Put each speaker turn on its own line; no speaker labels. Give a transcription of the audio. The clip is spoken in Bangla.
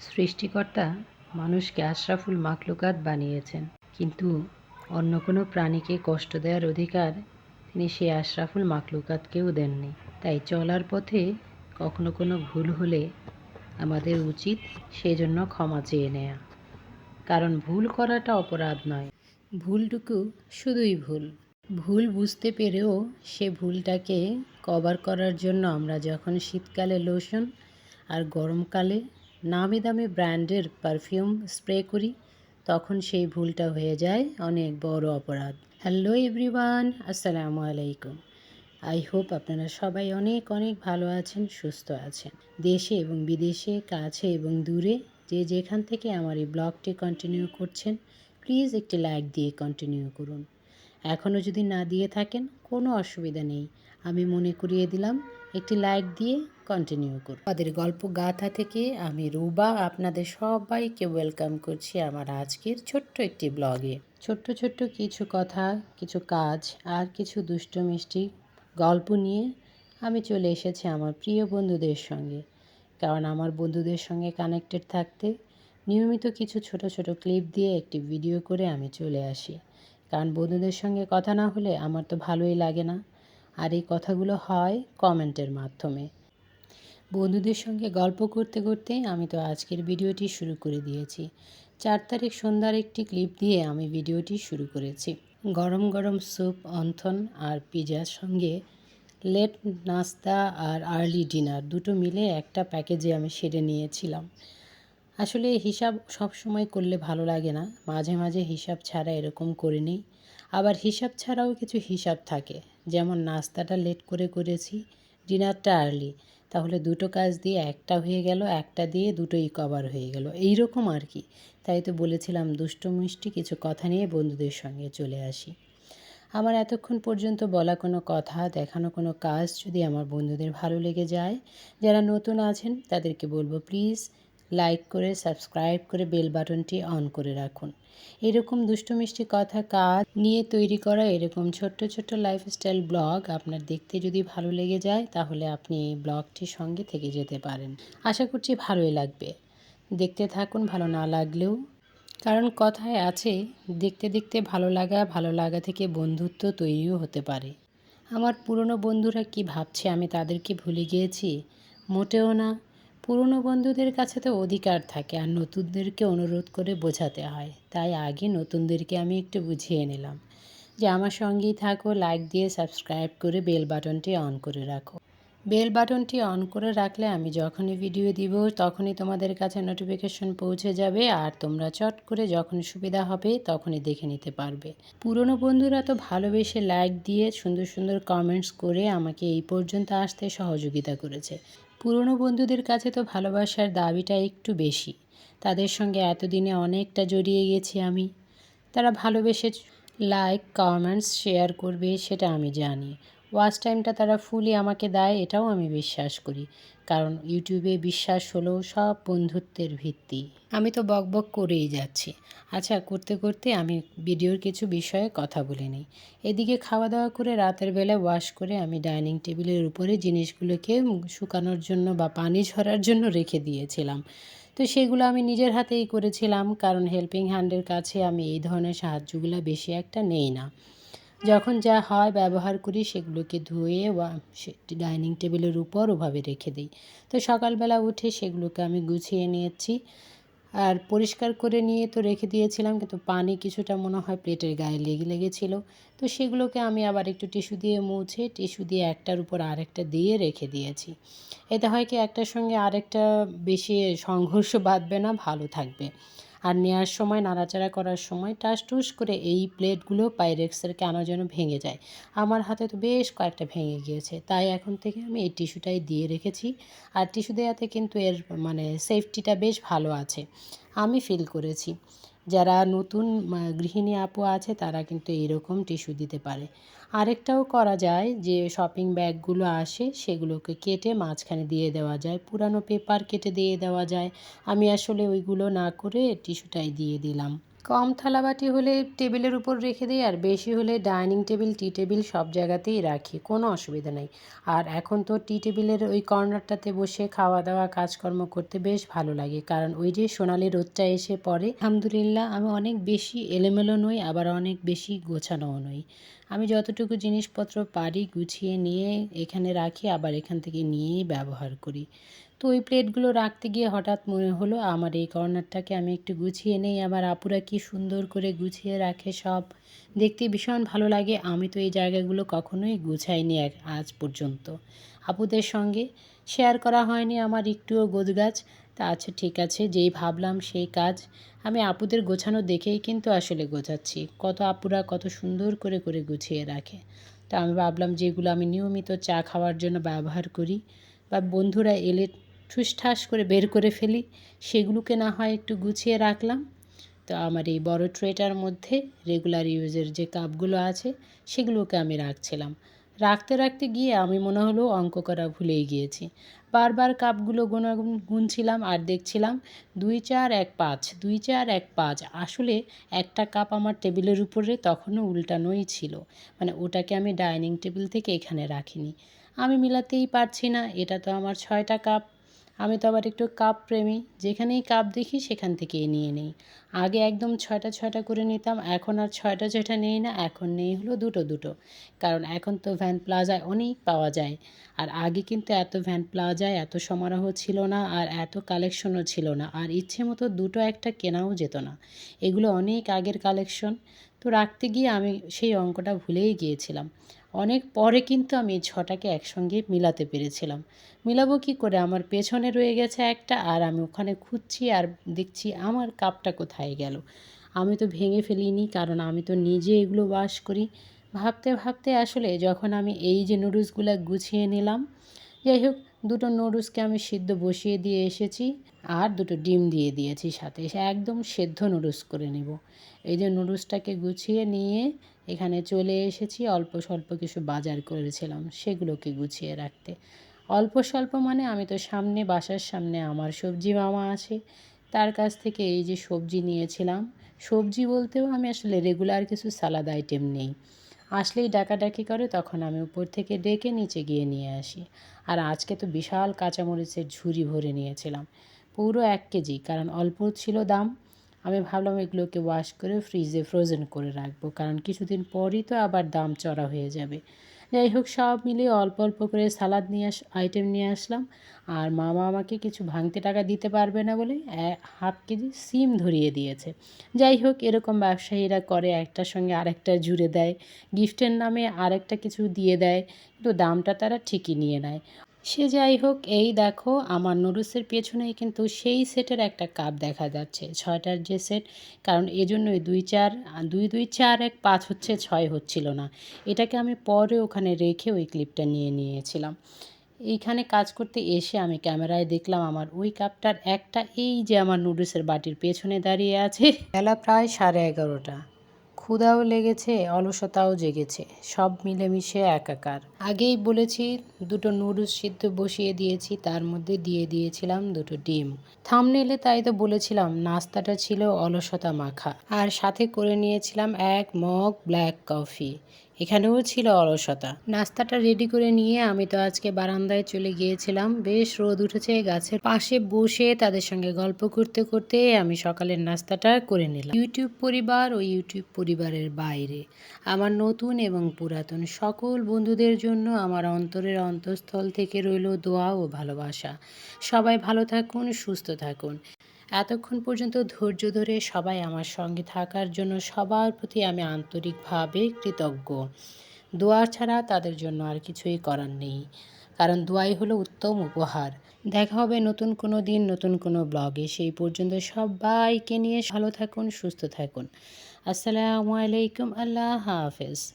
সৃষ্টিকর্তা মানুষকে আশরাফুল মাখলুকাত বানিয়েছেন। কিন্তু অন্য কোনো প্রাণীকে কষ্ট দেওয়ার অধিকার তিনি সেই আশরাফুল মাখলুকাতকেও দেননি। তাই চলার পথে কখনো কোনো ভুল হলে আমাদের উচিত সেজন্য ক্ষমা চেয়ে নেয়া। কারণ ভুল করাটা অপরাধ নয়। ভুলটুকু শুধুই ভুল। ভুল বুঝতে পেরেও সে ভুলটাকে কভার করার জন্য আমরা যখন শীতকালে লোশন আর গরমকালে নামি দামি ব্র্যান্ডের পারফিউম স্প্রে করি, তখন সেই ভুলটা হয়ে যায় অনেক বড় অপরাধ। হ্যালো এভরিওয়ান, আসসালামু আলাইকুম। আই হোপ আপনারা সবাই অনেক অনেক ভালো আছেন, সুস্থ আছেন। দেশে এবং বিদেশে, কাছে এবং দূরে যে যেখান থেকে আমার এই ব্লগটি কন্টিনিউ করছেন প্লিজ একটি লাইক দিয়ে কন্টিনিউ করুন। এখনও যদি না দিয়ে থাকেন, কোনো অসুবিধা নেই। আমি মনে করিয়ে দিলাম একটি লাইক দিয়ে কন্টিনিউ করুন। আমাদের গল্প গাথা থেকে আমি রুবা, আপনাদের সবাইকে ওয়েলকাম করছি আমার আজকের ছোট্ট একটি ব্লগে ছোট্ট ছোট্ট কিছু কথা, কিছু কাজ আর কিছু দুষ্ট মিষ্টি গল্প নিয়ে আমি চলে এসেছি আমার প্রিয় বন্ধুদের সঙ্গে। কারণ আমার বন্ধুদের সঙ্গে কানেক্টেড থাকতে নিয়মিত কিছু ছোট ছোট ক্লিপ দিয়ে একটি ভিডিও করে আমি চলে আসি। কারণ বন্ধুদের সঙ্গে কথা না হলে আমার তো ভালোই লাগে না। আর এই কথাগুলো হয় কমেন্টের মাধ্যমে। বন্ধুদের সঙ্গে গল্প করতে করতে আমি তো আজকের ভিডিওটি শুরু করে দিয়েছি। চার তারিখ সন্ধ্যার একটি ক্লিপ দিয়ে আমি ভিডিওটি শুরু করেছি। গরম গরম স্যুপ, অন্থন আর পিজার সঙ্গে লেট নাস্তা আর আর্লি ডিনার দুটো মিলে একটা প্যাকেজে আমি সেরে নিয়েছিলাম। আসলে হিসাব সব সময় করলে ভালো লাগে না। মাঝে মাঝে হিসাব ছাড়া এরকম করে নিই। আবার হিসাব ছাড়াও কিছু হিসাব থাকে। যেমন, নাস্তাটা লেট করে করেছি, ডিনারটা আর্লি। তাহলে দুটো কাজ দিয়ে একটা হয়ে গেল, একটা দিয়ে দুটোই কভার হয়ে গেল। এই রকম আর কি। তাই তো বলেছিলাম, দুষ্ট মিষ্টি কিছু কথা নিয়ে বন্ধুদের সঙ্গে চলে আসি। আমার এতক্ষণ পর্যন্ত বলা কোনো কথা, দেখানো কোনো কাজ যদি আমার বন্ধুদের ভালো লেগে যায়, যারা নতুন আছেন, তাদেরকে বলব, প্লিজ লাইক করে, সাবস্ক্রাইব করে, বেল বাটনটি অন করে রাখুন। এরকম দুষ্টু মিষ্টি কথা কাজ নিয়ে তৈরি করা এরকম ছোট্ট ছোট্ট লাইফস্টাইল ব্লগ আপনার দেখতে যদি ভালো লেগে যায়, তাহলে আপনি এই ব্লগটির সঙ্গে থেকে যেতে পারেন। আশা করছি ভালোই লাগবে। দেখতে থাকুন, ভালো না লাগলেও। কারণ কথায় আছে, দেখতে দেখতে ভালো লাগা ভালো লাগা থেকে বন্ধুত্ব তৈরিও হতে পারে। আমার পুরনো বন্ধুরা কি ভাবছে আমি তাদেরকে ভুলে গিয়েছি? মোটেও না। পুরনো বন্ধুদের কাছে তো অধিকার থাকে আর নতুনদেরকে অনুরোধ করে বোঝাতে হয়। তাই আগে নতুনদেরকে আমি একটু বুঝিয়ে নিলাম যে আমার সঙ্গেই থাকো লাইক দিয়ে সাবস্ক্রাইব করে বেল বাটনটি অন করে রাখো। বেল বাটনটি অন করে রাখলে আমি যখনই ভিডিও দিব, তখনই তোমাদের কাছে নোটিফিকেশন পৌঁছে যাবে আর তোমরা চট করে যখন সুবিধা হবে, তখনই দেখে নিতে পারবে। পুরনো বন্ধুরা তো ভালোবেসে লাইক দিয়ে সুন্দর সুন্দর কমেন্টস করে আমাকে এই পর্যন্ত আসতে সহযোগিতা করেছে। পুরনো বন্ধুদের কাছে তো ভালোবাসার দাবিটা একটু বেশি। তাদের সঙ্গে এতদিনে অনেকটা জড়িয়ে গেছি আমি। তারা ভালোবেসে লাইক কমেন্টস শেয়ার করবে, সেটা আমি জানি। ওয়াচ টাইমটা তারা ফুলি আমাকে দেয়, এটাও আমি বিশ্বাস করি। কারণ ইউটিউবে বিশ্বাস হলো সব বন্ধুত্বের ভিত্তি। আমি তো বক বক করেই যাচ্ছি। আচ্ছা করতে করতে আমি ভিডিওর কিছু বিষয়ে কথা বলে নিই। এদিকে খাওয়া দাওয়া করে রাতের বেলা ওয়াশ করে আমি ডাইনিং টেবিলের উপরে জিনিসগুলোকে শুকানোর জন্য বা পানি ঝরার জন্য রেখে দিয়েছিলাম। তো সেগুলো আমি নিজের হাতেই করেছিলাম, কারণ হেল্পিং হ্যান্ডের কাছে আমি এই ধরনের সাহায্যগুলো বেশি একটা নেই না। যখন যা হয় ব্যবহার করি সেগুলোকে ধুয়ে ডাইনিং টেবিলের উপর ওভাবে রেখে দিই। তো সকালবেলা উঠে সেগুলোকে আমি গুছিয়ে নিয়েছি। আর পরিষ্কার করে নিয়ে তো রেখে দিয়েছিলাম, কিন্তু পানি কিছুটা মনে হয় প্লেটের গায়ে লেগে লেগেছিল। তো সেগুলোকে আমি আবার একটু টিস্যু দিয়ে মুছে, টিস্যু দিয়ে একটার উপর আরেকটা দিয়ে রেখে দিয়েছি। এতে হয় কি, একটার সঙ্গে আরেকটা বেশি সংঘর্ষ বাঁধবে না, ভালো থাকবে। আর নেওয়ার সময়, নাড়াচাড়া করার সময় টাস টুস করে এই প্লেটগুলো পাইরেক্সের কেন যেন ভেঙে যায়। আমার হাতে তো বেশ কয়েকটা ভেঙে গিয়েছে। তাই এখন থেকে আমি এই টিস্যুটাই দিয়ে রেখেছি। আর টিস্যু দেওয়াতে কিন্তু এর মানে সেফটিটা বেশ ভালো আছে। আমি ফিল করেছি। যারা নতুন গৃহিণী আপু আছে, তারা কিন্তু এরকম টিস্যু দিতে পারে। আরেকটাও করা যায় যে, শপিং ব্যাগগুলো আসে, সেগুলোকে কেটে মাঝখানে দিয়ে দেওয়া যায়। পুরানো পেপার কেটে দিয়ে দেওয়া যায়। আমি আসলে ওইগুলো না করে টিস্যুটাই দিয়ে দিলাম। কম থালাবাটি হলে টেবিলের উপর রেখে দিই, আর বেশি হলে ডাইনিং টেবিল, টি টেবিল সব জায়গাতেই রাখি, কোনো অসুবিধা নেই। আর এখন তো টি টেবিলের ওই কর্নারটাতে বসে খাওয়া দাওয়া কাজকর্ম করতে বেশ ভালো লাগে, কারণ ওই যে সোনালি রোদটা এসে পড়ে, আলহামদুলিল্লাহ আমি অনেক বেশি এলোমেলো নই, আবার অনেক বেশি গোছানোও নই। আমি যতটুকু জিনিসপত্র পারি গুছিয়ে নিয়ে এখানে রাখি, আবার এখান থেকে নিয়েই ব্যবহার করি। তো ওই প্লেটগুলো রাখতে গিয়ে হঠাৎ মনে হলো, আমার এই কর্নারটাকে আমি একটু গুছিয়ে নেই, আমার আপুরা কি সুন্দর করে গুছিয়ে রাখে সব। দেখতে ভীষণ ভালো লাগে, আমি তো এই জায়গাগুলো কখনোই গুছাইনি আজ পর্যন্ত। আপুদের সঙ্গে শেয়ার করা হয়নি আমার একটুও গোছগাছ তা আচ্ছা ঠিক আছে, যেই ভাবলাম সেই কাজ। আমি আপুদের গোছানো দেখেই কিন্তু আসলে গোছাচ্ছি, কত আপুরা কত সুন্দর করে করে গুছিয়ে রাখে। তা আমি ভাবলাম, যেগুলো আমি নিয়মিত চা খাওয়ার জন্য ব্যবহার করি, বা বন্ধুরা এলে ঠুসঠাস করে বের করে ফেলি। সেগুলোকে না হয় একটু গুছিয়ে রাখলাম। তো আমার এই বড় ট্রেটার মধ্যে রেগুলার ইউজের যে কাপগুলো আছে, সেগুলোকে আমি রাখছিলাম। রাখতে রাখতে গিয়ে আমি মনে হলো অঙ্ক করা ভুলেই গিয়েছি। বারবার কাপগুলো গোনা গুনছিলাম আর দেখছিলাম দুই চার এক পাঁচ, দুই চার এক পাঁচ। আসলে একটা কাপ আমার টেবিলের উপরে তখনও উল্টানোই ছিল। মানে ওটাকে আমি ডাইনিং টেবিল থেকে এখানে রাখিনি। আমি মিলাতেই পারছি না। এটা তো আমার ছয়টা কাপ আমি তো আবার একটু কাপ প্রেমী। যেখানেই কাপ দেখি সেখান থেকেই নিয়ে নিই। আগে একদম ছয়টা ছয়টা করে নিতাম, এখন আর ছয়টা ছয়টা নেই না, এখন নেই হলো দুটো দুটো। কারণ এখন তো ভ্যান প্লাজায় অনেক পাওয়া যায়। আর আগে কিন্তু এত ভ্যান প্লাজায় এত সমারোহ ছিল না, আর এত কালেকশনও ছিল না, আর ইচ্ছে মতো দুটো একটা কেনাও যেত না। এগুলো অনেক আগের কালেকশন তো রাখতে গিয়ে আমি সেই অঙ্কটা ভুলেই গিয়েছিলাম। অনেক পরে কিন্তু আমি এই ছটাকে একসঙ্গে মিলাতে পেরেছিলাম। মিলাবো কি করে? আমার পেছনে রয়ে গেছে একটা আর আমি ওখানে খুঁজছি আর দেখছি আমার কাপটা কোথায় গেল। আমি তো ভেঙে ফেলিনি, কারণ আমি তো নিজে এগুলো বাস করি। ভাবতে ভাবতে আসলে যখন আমি এই যে নুডলসগুলো গুছিয়ে নিলাম, যাই হোক দুটো নুডলসকে আমি সিদ্ধ বসিয়ে দিয়ে এসেছি আর দুটো ডিম দিয়ে দিয়েছি সাথে এসে একদম সেদ্ধ নুডলস করে নেব। এই যে নুডলসটাকে গুছিয়ে নিয়ে এখানে চলে এসেছি, অল্প স্বল্প কিছু বাজার করেছিলাম সেগুলোকে গুছিয়ে রাখতে। অল্প স্বল্প মানে আমি তো সামনে, বাসার সামনে আমার সবজি মামা আছে, তার কাছ থেকে এই যে সবজি নিয়েছিলাম। সবজি বলতেও আমি আসলে রেগুলার কিছু সালাদ আইটেম নেই। আসলেই ডাকাডাকি করে, তখন আমি উপর থেকে ডেকে নিচে গিয়ে নিয়ে আসি। আর আজকে তো বিশাল কাঁচামরিচের ঝুড়ি ভরে নিয়েছিলাম। পুরো এক কেজি, কারণ অল্প ছিল দাম। আমি ভাবলাম এগুলোকে ওয়াশ করে ফ্রিজে ফ্রোজেন করে রাখব, কারণ কিছুদিন পরই তো আবার দাম চড়া হয়ে যাবে। যাই হোক, সব মিলিয়ে অল্প অল্প করে সালাদ নিয়ে আস আইটেম নিয়ে আসলাম। আর মামা আমাকে কিছু ভাঙতে টাকা দিতে পারবে না বলে হাফ কেজি সিম ধরিয়ে দিয়েছে। যাই হোক, এরকম ব্যবসায়ীরা করে, একটার সঙ্গে আরেকটা জুড়ে দেয়। গিফটের নামে আরেকটা কিছু দিয়ে দেয়, কিন্তু দামটা তারা ঠিকই নিয়ে নেয়। সে যাই হোক, এই দেখো আমার নুডলসের পেছনেই কিন্তু সেই সেটের একটা কাপ দেখা যাচ্ছে, ছয়টার যে সেট। কারণ এজন্যই দুই চার, দুই দুই, চার, এক, পাঁচ হচ্ছে, ছয় হচ্ছিল না। এটাকে আমি পরে ওখানে রেখে ওই ক্লিপটা নিয়ে নিয়েছিলাম। এইখানে কাজ করতে এসে আমি ক্যামেরায় দেখলাম আমার ওই কাপটার একটা, এই যে আমার নুডলসের বাটির পেছনে দাঁড়িয়ে আছে। বেলা প্রায় সাড়ে এগারোটা। ক্ষুধাও লেগেছে, অলসতাও জেগেছে, সব মিলেমিশে একাকার। আগেই বলেছি, দুটো নুডলস সিদ্ধ বসিয়ে দিয়েছি, তার মধ্যে দিয়ে দিয়েছিলাম দুটো ডিম। থামনেলে তাই তো বলেছিলাম, নাস্তাটা ছিল অলসতা মাখা। আর সাথে করে নিয়েছিলাম এক মগ ব্ল্যাক কফি। এখানেও ছিল অলসতা। নাস্তাটা রেডি করে নিয়ে আমি তো আজকে বারান্দায় চলে গিয়েছিলাম। বেশ রোদ উঠেছে গাছের পাশে বসে তাদের সঙ্গে গল্প করতে করতে আমি সকালের নাস্তাটা করে নিলাম। ইউটিউব পরিবার ও ইউটিউব পরিবারের বাইরে। আমার নতুন এবং পুরাতন সকল বন্ধুদের জন্য আমার অন্তরের অন্তঃস্থল থেকে রইল দোয়া ও ভালোবাসা। সবাই ভালো থাকুন, সুস্থ থাকুন। এতক্ষণ পর্যন্ত ধৈর্য ধরে সবাই আমার সঙ্গে থাকার জন্য সবার প্রতি আমি আন্তরিকভাবে কৃতজ্ঞ। দোয়া ছাড়া তাদের জন্য আর কিছুই করার নেই। কারণ দোয়াই হলো উত্তম উপহার। দেখা হবে নতুন কোনো দিন, নতুন কোনো ব্লগে। সেই পর্যন্ত সবাইকে নিয়ে ভালো থাকুন, সুস্থ থাকুন। আসসালামু আলাইকুম, আল্লাহ হাফেজ।